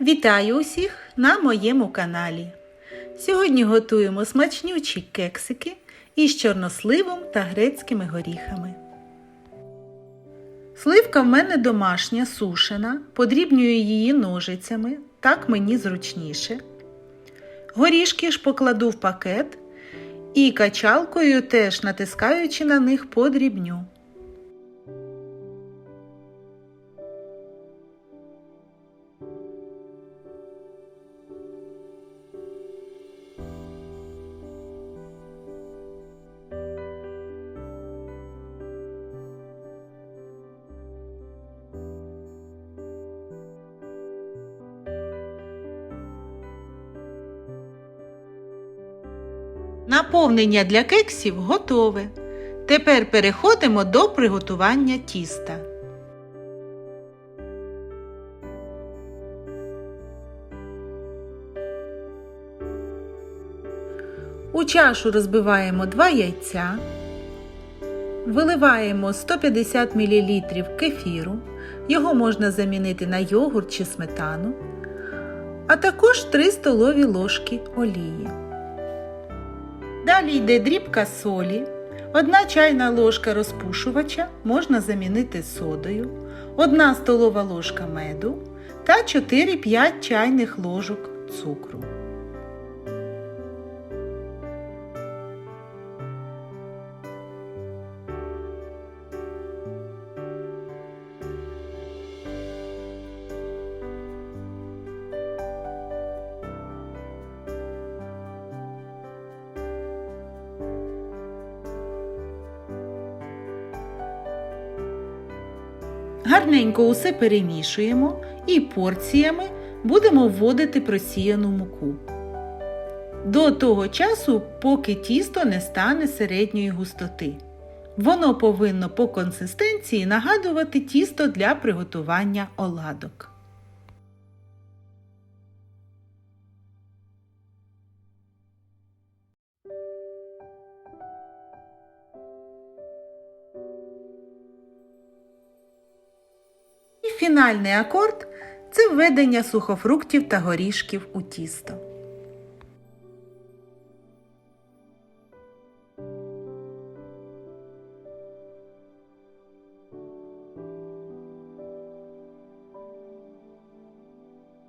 Вітаю усіх на моєму каналі. Сьогодні готуємо смачнючі кексики із чорносливом та грецькими горіхами. Сливка в мене домашня, сушена, подрібнюю її ножицями, так мені зручніше. Горішки ж покладу в пакет і качалкою теж натискаючи на них подрібню. Наповнення для кексів готове. Тепер переходимо до приготування тіста. У чашу розбиваємо 2 яйця, виливаємо 150 мл кефіру, його можна замінити на йогурт чи сметану, а також 3 столові ложки олії. Далі йде дрібка солі, 1 чайна ложка розпушувача можна замінити содою, 1 столова ложка меду та 4-5 чайних ложок цукру. Гарненько усе перемішуємо і порціями будемо вводити просіяну муку. До того часу, поки тісто не стане середньої густоти. Воно повинно по консистенції нагадувати тісто для приготування оладок. Фінальний акорд це введення сухофруктів та горішків у тісто.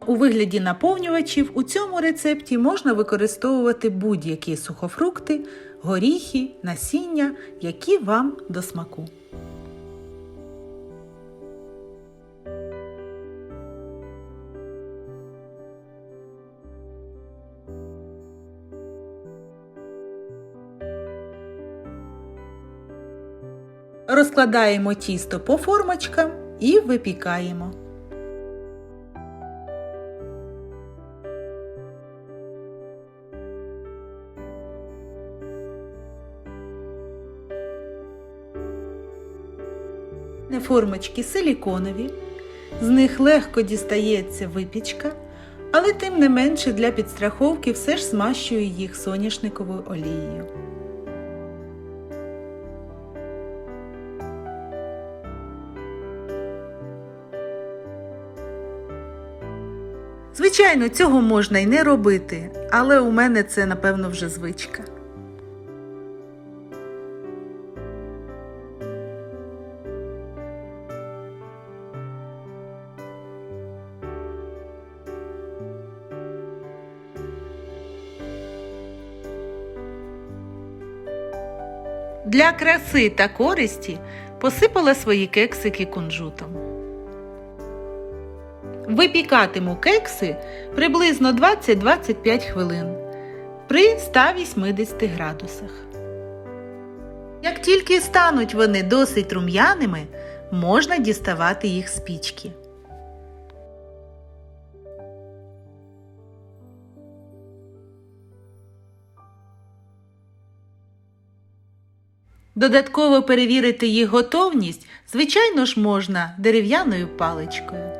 У вигляді наповнювачів у цьому рецепті можна використовувати будь-які сухофрукти, горіхи, насіння, які вам до смаку. Розкладаємо тісто по формочкам і випікаємо. Формочки силіконові, з них легко дістається випічка, але тим не менше для підстраховки все ж змащую їх соняшниковою олією. Звичайно, цього можна й не робити, але у мене це, напевно, вже звичка. Для краси та користі посипала свої кексики кунжутом. Випікатиму кекси приблизно 20-25 хвилин при 180 градусах. Як тільки стануть вони досить рум'яними, можна діставати їх з пічки. Додатково перевірити їх готовність, звичайно ж, можна дерев'яною паличкою.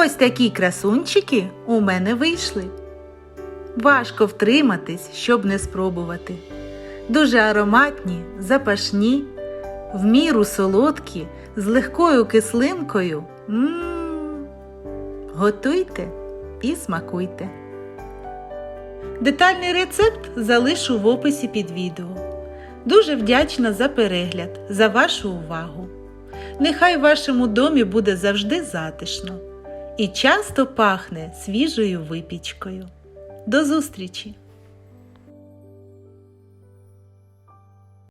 Ось такі красунчики у мене вийшли. Важко втриматись, щоб не спробувати. Дуже ароматні, запашні, в міру солодкі, з легкою кислинкою. М-м-м. Готуйте і смакуйте. Детальний рецепт залишу в описі під відео. Дуже вдячна за перегляд, за вашу увагу. Нехай в вашому домі буде завжди затишно і часто пахне свіжою випічкою. До зустрічі!